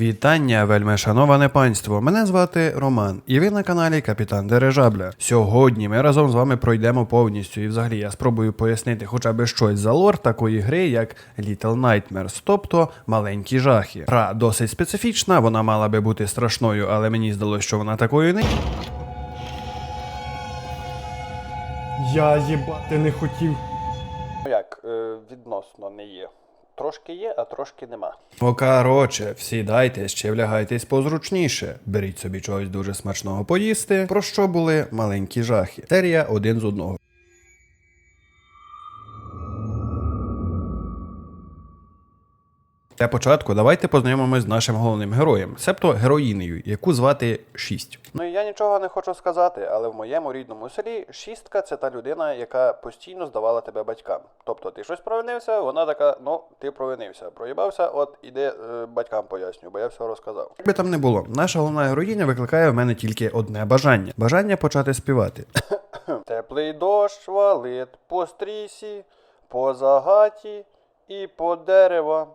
Вітання, вельми шановане панство. Мене звати Роман, і ви на каналі Капітан Дирижабля. Сьогодні ми разом з вами пройдемо повністю, і взагалі я спробую пояснити хоча б щось за лор такої гри, як Little Nightmares, тобто маленькі жахи. Гра досить специфічна, вона мала би бути страшною, але мені здалося, що вона такою не. Я їбати не хотів. Ну як, е, відносно не є. Трошки є, а трошки нема. Ну, короче, всідайтесь ще влягайтесь позручніше. Беріть собі чогось дуже смачного поїсти. Про що були маленькі жахи? Серія один з одного. Для початку давайте познайомимось з нашим головним героєм, себто героїнею, яку звати Шість. Ну і я нічого не хочу сказати, але в моєму рідному селі шістка це та людина, яка постійно здавала тебе батькам. Тобто ти щось провинився, вона така, ну ти провинився. Проїбався, от іди е, батькам поясню, бо я все розказав. Як би там не було, наша головна героїня викликає в мене тільки одне бажання бажання почати співати. Теплий дощ валить по стрісі, по загаті і по дерева.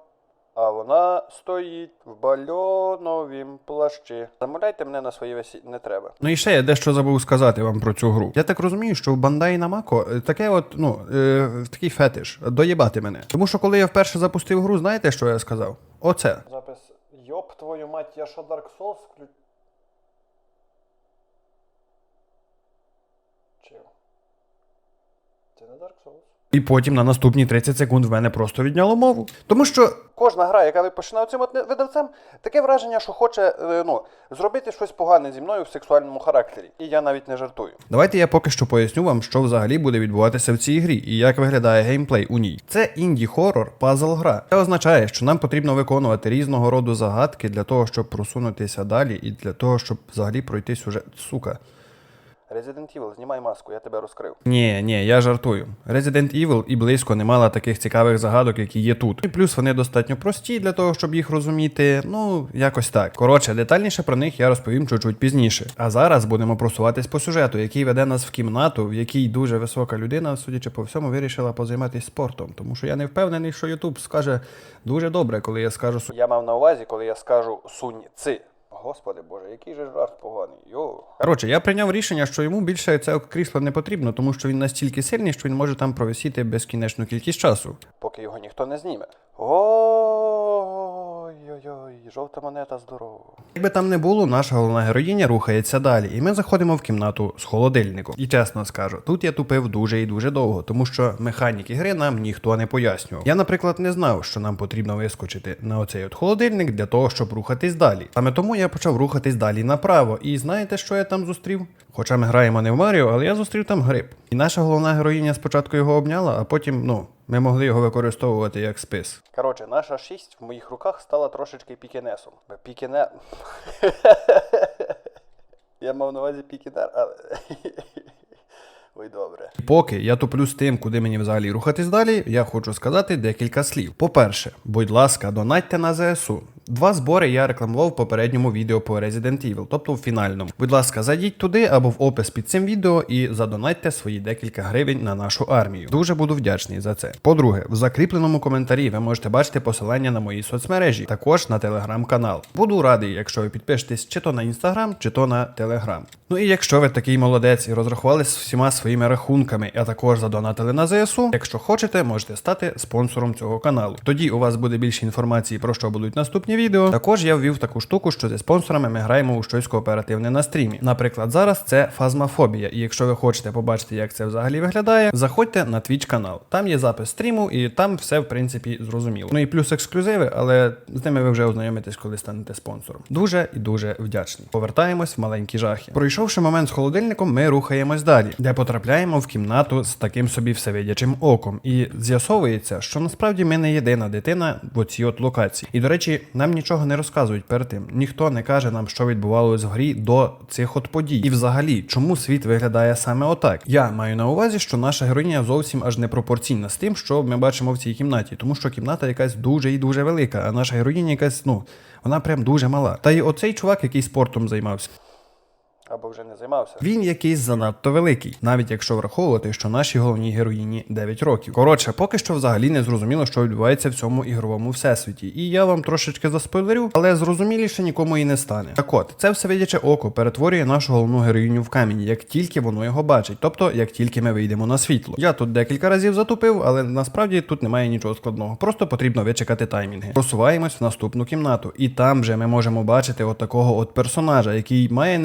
А вона стоїть в бальоновім плащі. Замовляйте мене на свої весі... не треба. Ну і ще я дещо забув сказати вам про цю гру. Я так розумію, що в Bandai Namco е, таке от, ну, е, такий фетиш, доїбати мене. Тому що коли я вперше запустив гру, знаєте, що я сказав? Оце. Запис Йоп твою мать, я що Dark Souls включив? Це не Dark Souls. І потім на наступні 30 секунд в мене просто відняло мову. Тому що Кожна гра, яка випущена цим от видавцем, таке враження, що хоче е, ну, зробити щось погане зі мною в сексуальному характері. І я навіть не жартую. Давайте я поки що поясню вам, що взагалі буде відбуватися в цій грі і як виглядає геймплей у ній. Це інді-хорор пазл гра. Це означає, що нам потрібно виконувати різного роду загадки для того, щоб просунутися далі, і для того, щоб взагалі пройти сюжет. Сука. Resident Evil, знімай маску, я тебе розкрив. Ні, ні, я жартую. Resident Evil і близько не мала таких цікавих загадок, які є тут. І плюс вони достатньо прості для того, щоб їх розуміти. Ну, якось так. Коротше, детальніше про них я розповім чуть-чуть пізніше. А зараз будемо просуватись по сюжету, який веде нас в кімнату, в якій дуже висока людина, судячи по всьому, вирішила позайматися спортом. Тому що я не впевнений, що Ютуб скаже дуже добре, коли я скажу Я мав на увазі, коли я скажу сунь ци. Господи Боже, який же жарт поганий. Йо. Коротше, я прийняв рішення, що йому більше це крісло не потрібно, тому що він настільки сильний, що він може там провисіти безкінечну кількість часу. Поки його ніхто не зніме. Ой-ой-ой, жовта монета здорова. Якби там не було, наша головна героїня рухається далі, і ми заходимо в кімнату з холодильником. І чесно скажу, тут я тупив дуже і дуже довго, тому що механіки гри нам ніхто не пояснював. Я, наприклад, не знав, що нам потрібно вискочити на оцей от холодильник для того, щоб рухатись далі. Саме тому я почав рухатись далі направо. І знаєте, що я там зустрів? Хоча ми граємо не в Маріо, але я зустрів там гриб. І наша головна героїня спочатку його обняла, а потім, ну, ми могли його використовувати як спис. Коротше, наша шість в моїх руках стала трошечки пікінесом. Пікіне. Я мав на увазі пікінер, але. Ой, добре. Поки я туплю з тим, куди мені взагалі рухатись далі, я хочу сказати декілька слів. По-перше, будь ласка, донатьте на ЗСУ. Два збори я рекламував в попередньому відео по Resident Evil, тобто в фінальному. Будь ласка, зайдіть туди або в опис під цим відео і задонатьте свої декілька гривень на нашу армію. Дуже буду вдячний за це. По-друге, в закріпленому коментарі ви можете бачити посилання на мої соцмережі, також на телеграм-канал. Буду радий, якщо ви підпишетесь чи то на інстаграм, чи то на телеграм. Ну і якщо ви такий молодець і розрахувались всіма своїми рахунками, а також задонатили на ЗСУ, якщо хочете, можете стати спонсором цього каналу. Тоді у вас буде більше інформації про що будуть наступні відео. Також я ввів таку штуку, що зі спонсорами ми граємо у щось кооперативне на стрімі. Наприклад, зараз це фазмафобія. І якщо ви хочете побачити, як це взагалі виглядає, заходьте на Twitch канал. Там є запис стріму, і там все в принципі зрозуміло. Ну і плюс ексклюзиви, але з ними ви вже ознайомитесь, коли станете спонсором. Дуже і дуже вдячний. Повертаємось в маленькі жахи. Пройшовши момент з холодильником, ми рухаємось далі, де потрапляємо в кімнату з таким собі всевидячим оком. І з'ясовується, що насправді ми не єдина дитина в оцій от локації. І до речі, нам нічого не розказують перед тим. Ніхто не каже нам, що відбувалось в грі до цих от подій. І взагалі, чому світ виглядає саме отак? Я маю на увазі, що наша героїня зовсім аж не пропорційна з тим, що ми бачимо в цій кімнаті, тому що кімната якась дуже і дуже велика, а наша героїня якась, ну, вона прям дуже мала. Та й оцей чувак, який спортом займався. Або вже не займався. Він якийсь занадто великий, навіть якщо враховувати, що нашій головній героїні 9 років. Коротше, поки що взагалі не зрозуміло, що відбувається в цьому ігровому всесвіті. І я вам трошечки заспойлерю, але зрозуміліше нікому і не стане. Так от, це всевидяче око перетворює нашу головну героїню в камінь, як тільки воно його бачить, тобто як тільки ми вийдемо на світло. Я тут декілька разів затупив, але насправді тут немає нічого складного. Просто потрібно вичекати таймінги. Просуваємось в наступну кімнату, і там же ми можемо бачити от такого от персонажа, який має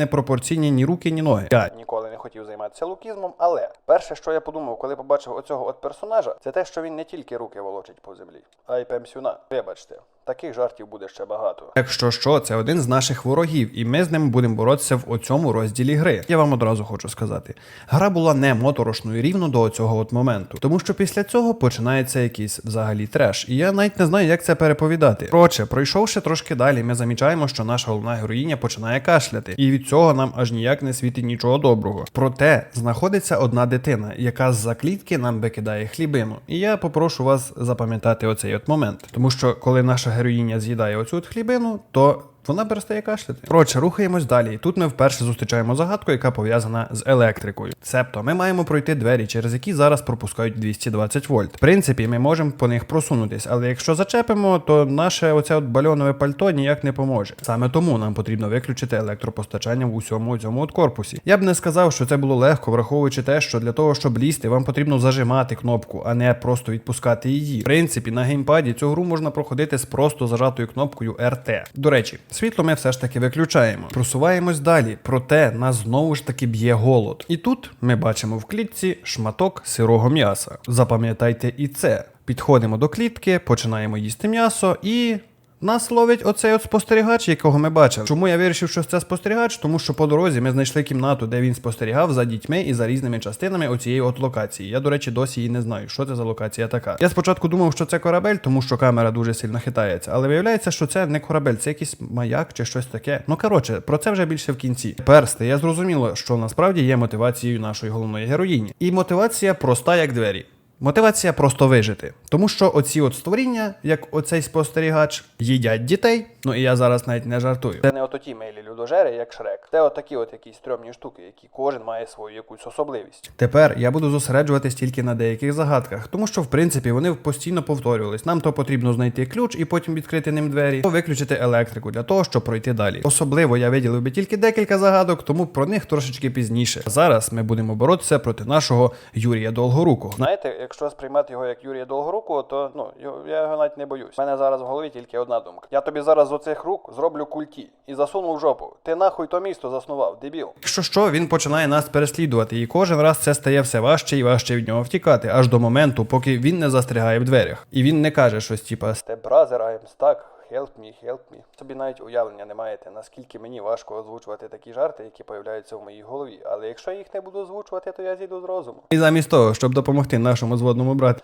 непропорційні ні руки, ні ноги. П'ять. Ніколи не хотів займатися лукізмом, але перше, що я подумав, коли побачив оцього от персонажа, це те, що він не тільки руки волочить по землі, а й пемсюна. Вибачте, таких жартів буде ще багато. Якщо що, це один з наших ворогів, і ми з ним будемо боротися в оцьому розділі гри. Я вам одразу хочу сказати. Гра була не моторошною рівно до цього от моменту, тому що після цього починається якийсь взагалі треш, і я навіть не знаю, як це переповідати. Коротше, пройшовши трошки далі, ми замічаємо, що наша головна героїня починає кашляти, і від цього нам аж ніяк не світить нічого доброго. Проте знаходиться одна дитина, яка з-за клітки нам викидає хлібину. І я попрошу вас запам'ятати оцей от момент, тому що коли наша героїня з'їдає оцю от хлібину, то вона перестає кашляти. Коротше, рухаємось далі. І тут ми вперше зустрічаємо загадку, яка пов'язана з електрикою. Цебто, ми маємо пройти двері, через які зараз пропускають 220 вольт. В принципі, ми можемо по них просунутись, але якщо зачепимо, то наше оце от бальонове пальто ніяк не поможе. Саме тому нам потрібно виключити електропостачання в усьому цьому от корпусі. Я б не сказав, що це було легко, враховуючи те, що для того, щоб лізти, вам потрібно зажимати кнопку, а не просто відпускати її. В принципі, на геймпаді цю гру можна проходити з просто зажатою кнопкою RT. До речі, світло ми все ж таки виключаємо. Просуваємось далі, проте нас знову ж таки б'є голод. І тут ми бачимо в клітці шматок сирого м'яса. Запам'ятайте і це. Підходимо до клітки, починаємо їсти м'ясо і. Нас ловить оцей от спостерігач, якого ми бачили. Чому я вирішив, що це спостерігач? Тому що по дорозі ми знайшли кімнату, де він спостерігав за дітьми і за різними частинами оцієї от локації. Я, до речі, досі її не знаю, що це за локація така. Я спочатку думав, що це корабель, тому що камера дуже сильно хитається, але виявляється, що це не корабель, це якийсь маяк чи щось таке. Ну коротше, про це вже більше в кінці. Тепер стає зрозуміло, що насправді є мотивацією нашої головної героїні. І мотивація проста, як двері. Мотивація просто вижити. Тому що оці от створіння, як оцей спостерігач, їдять дітей. Ну і я зараз навіть не жартую. Це не ототі мейлі людожери, як Шрек. Це отакі от якісь стрьомні штуки, які кожен має свою якусь особливість. Тепер я буду зосереджуватись тільки на деяких загадках, тому що в принципі вони постійно повторювались. Нам то потрібно знайти ключ і потім відкрити ним двері, то виключити електрику для того, щоб пройти далі. Особливо я виділив би тільки декілька загадок, тому про них трошечки пізніше. Зараз ми будемо боротися проти нашого Юрія Долгорукого. Знаєте, якщо сприймати його як Юрія Довгоруку, то ну я його навіть не боюсь. У мене зараз в голові тільки одна думка. Я тобі зараз з оцих рук зроблю культі і засуну в жопу. Ти нахуй то місто заснував, дебіл. Якщо що, він починає нас переслідувати, і кожен раз це стає все важче і важче від нього втікати, аж до моменту, поки він не застрягає в дверях. І він не каже щось типа Те бразер, I'm stuck, help me, help me. Собі навіть уявлення не маєте, наскільки мені важко озвучувати такі жарти, які появляються в моїй голові. Але якщо я їх не буду озвучувати, то я зійду з розуму. І замість того, щоб допомогти нашому зводному брату.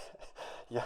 Я...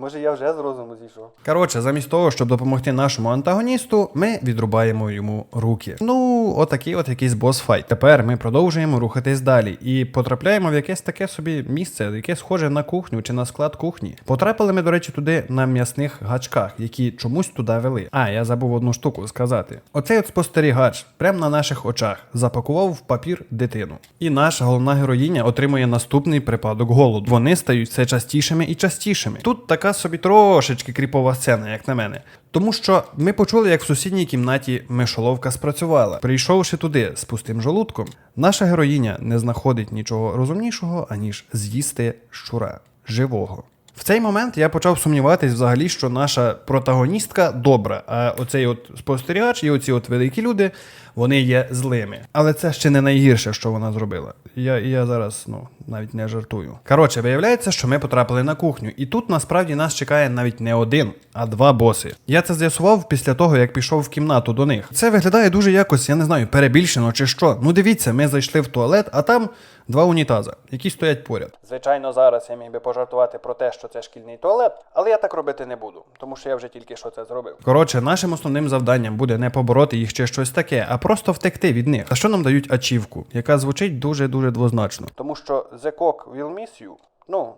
Може я вже з розуму зійшов. Коротше, замість того, щоб допомогти нашому антагоністу, ми відрубаємо йому руки. Ну, отакий от якийсь бос-файт. Тепер ми продовжуємо рухатись далі і потрапляємо в якесь таке собі місце, яке схоже на кухню чи на склад кухні. Потрапили ми, до речі, туди на м'ясних гачках, які чомусь туди вели. А, я забув одну штуку сказати. Оцей от спостерігач, прямо на наших очах, запакував в папір дитину. І наша головна героїня отримує наступний припадок голоду. Вони стають все частішими і частішими. Тут така собі трошечки кріпова сцена, як на мене. Тому що ми почули, як в сусідній кімнаті мишоловка спрацювала. Прийшовши туди з пустим жолудком, наша героїня не знаходить нічого розумнішого, аніж з'їсти щура живого. В цей момент я почав сумніватись взагалі, що наша протагоністка добра, а оцей от спостерігач і оці от великі люди, вони є злими. Але це ще не найгірше, що вона зробила. Я, я зараз ну навіть не жартую. Коротше, виявляється, що ми потрапили на кухню, і тут насправді нас чекає навіть не один, а два боси. Я це з'ясував після того, як пішов в кімнату до них. Це виглядає дуже якось, я не знаю, перебільшено чи що. Ну дивіться, ми зайшли в туалет, а там два унітаза, які стоять поряд. Звичайно, зараз я міг би пожартувати про те, що це шкільний туалет, але я так робити не буду, тому що я вже тільки що це зробив. Коротше, нашим основним завданням буде не побороти їх чи щось таке, а просто втекти від них. А що нам дають ачівку, яка звучить дуже дуже двозначно. Тому що The Cock will miss you. Ну.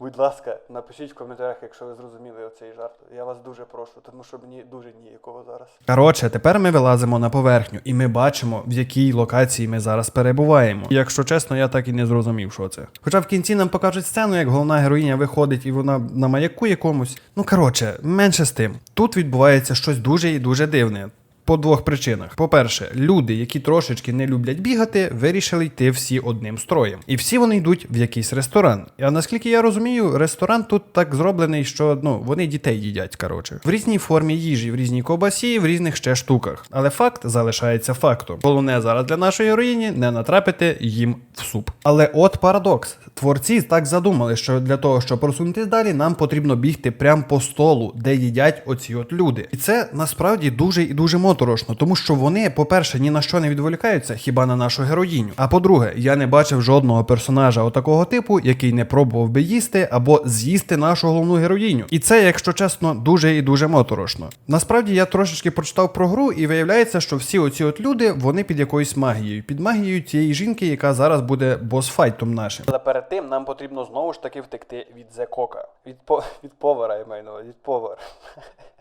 Будь ласка, напишіть в коментарях, якщо ви зрозуміли оцей жарт. Я вас дуже прошу, тому що мені дуже ніякого зараз. Коротше, тепер ми вилазимо на поверхню, і ми бачимо, в якій локації ми зараз перебуваємо. Якщо чесно, я так і не зрозумів, що це. Хоча в кінці нам покажуть сцену, як головна героїня виходить і вона на маяку якомусь. Ну коротше, менше з тим. Тут відбувається щось дуже і дуже дивне. По двох причинах. По-перше, люди, які трошечки не люблять бігати, вирішили йти всі одним строєм. І всі вони йдуть в якийсь ресторан. А наскільки я розумію, ресторан тут так зроблений, що ну вони дітей їдять. Коротше, в різній формі їжі, в різній ковбасі, в різних ще штуках. Але факт залишається фактом. Головне зараз для нашої героїні не натрапити їм в суп. Але от парадокс. Творці так задумали, що для того, щоб просунутись далі, нам потрібно бігти прямо по столу, де їдять оці от люди. І це насправді дуже і дуже моторошно, тому що вони, по-перше, ні на що не відволікаються, хіба на нашу героїню. А по-друге, я не бачив жодного персонажа отакого типу, який не пробував би їсти або з'їсти нашу головну героїню. І це, якщо чесно, дуже і дуже моторошно. Насправді я трошечки прочитав про гру, і виявляється, що всі оці от люди вони під якоюсь магією, під магією цієї жінки, яка зараз буде босфайтом нашим. Але перед тим нам потрібно знову ж таки втекти від Зекока. Від, по... від повара, я маю на увазі, від повара.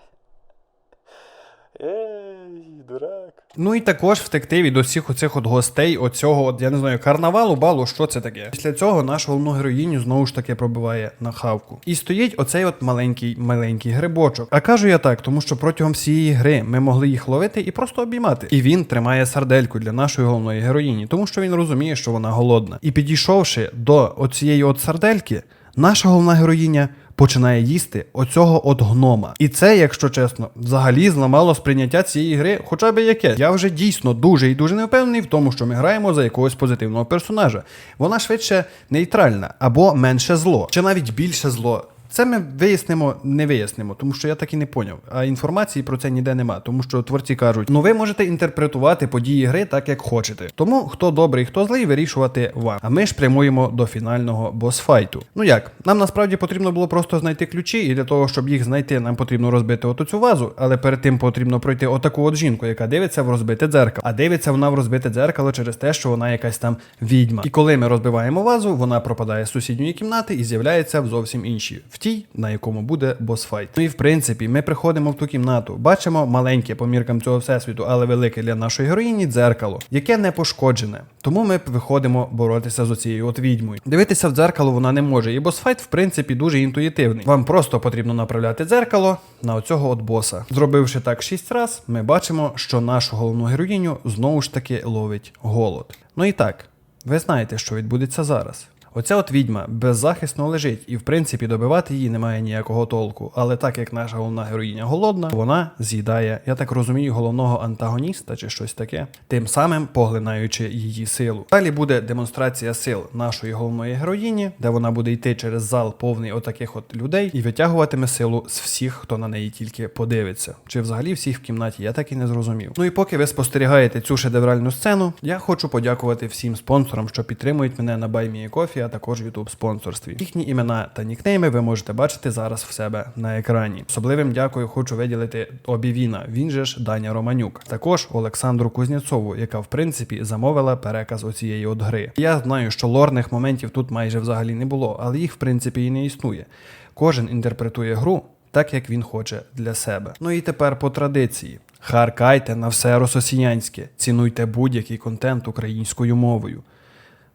Ей, дурак. Ну і також втекти від усіх оцих от гостей, оцього, от, я не знаю, карнавалу, балу, що це таке. Після цього нашу головну героїню знову ж таки пробиває на хавку. І стоїть оцей от маленький маленький грибочок. А кажу я так, тому що протягом всієї гри ми могли їх ловити і просто обіймати. І він тримає сардельку для нашої головної героїні, тому що він розуміє, що вона голодна. І підійшовши до оцієї от сардельки, наша головна героїня починає їсти оцього от гнома. І це, якщо чесно, взагалі зламало сприйняття цієї гри, хоча б яке. Я вже дійсно дуже і дуже не впевнений в тому, що ми граємо за якогось позитивного персонажа. Вона швидше нейтральна або менше зло, чи навіть більше зло. Це ми вияснимо, не вияснимо, тому що я так і не поняв. А інформації про це ніде нема, тому що творці кажуть, ну ви можете інтерпретувати події гри так, як хочете. Тому хто добрий, хто злий, вирішувати вам. А ми ж прямуємо до фінального босфайту. Ну як, нам насправді потрібно було просто знайти ключі, і для того, щоб їх знайти, нам потрібно розбити оту цю вазу, але перед тим потрібно пройти отаку от жінку, яка дивиться в розбите дзеркало. А дивиться вона в розбите дзеркало через те, що вона якась там відьма. І коли ми розбиваємо вазу, вона пропадає з сусідньої кімнати і з'являється в зовсім іншій, тій, на якому буде босфайт. Ну і в принципі, ми приходимо в ту кімнату, бачимо маленьке по міркам цього всесвіту, але велике для нашої героїні дзеркало, яке не пошкоджене. Тому ми виходимо боротися з оцією от відьмою. Дивитися в дзеркало вона не може, і босфайт, в принципі, дуже інтуїтивний. Вам просто потрібно направляти дзеркало на оцього от боса. Зробивши так шість раз, ми бачимо, що нашу головну героїню знову ж таки ловить голод. Ну і так, ви знаєте, що відбудеться зараз. Оця от відьма беззахисно лежить, і в принципі добивати її немає ніякого толку. Але так як наша головна героїня голодна, вона з'їдає, я так розумію, головного антагоніста чи щось таке, тим самим поглинаючи її силу. Далі буде демонстрація сил нашої головної героїні, де вона буде йти через зал повний отаких от людей і витягуватиме силу з всіх, хто на неї тільки подивиться. Чи взагалі всіх в кімнаті, я так і не зрозумів. Ну і поки ви спостерігаєте цю шедевральну сцену, я хочу подякувати всім спонсорам, що підтримують мене на BuyMeACoffee, а також YouTube спонсорстві. Їхні імена та нікнейми ви можете бачити зараз в себе на екрані. Особливим дякую хочу виділити Обівіна, він же ж Даня Романюк. Також Олександру Кузнєцову, яка в принципі замовила переказ оцієї от гри. Я знаю, що лорних моментів тут майже взагалі не було, але їх в принципі і не існує. Кожен інтерпретує гру так, як він хоче для себе. Ну і тепер по традиції. Харкайте на все рососіянське, цінуйте будь-який контент українською мовою.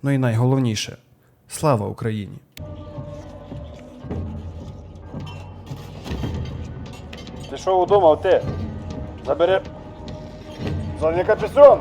Ну і найголовніше слава Україні! Ти що удумав, ти? Забери. Задня капюсон!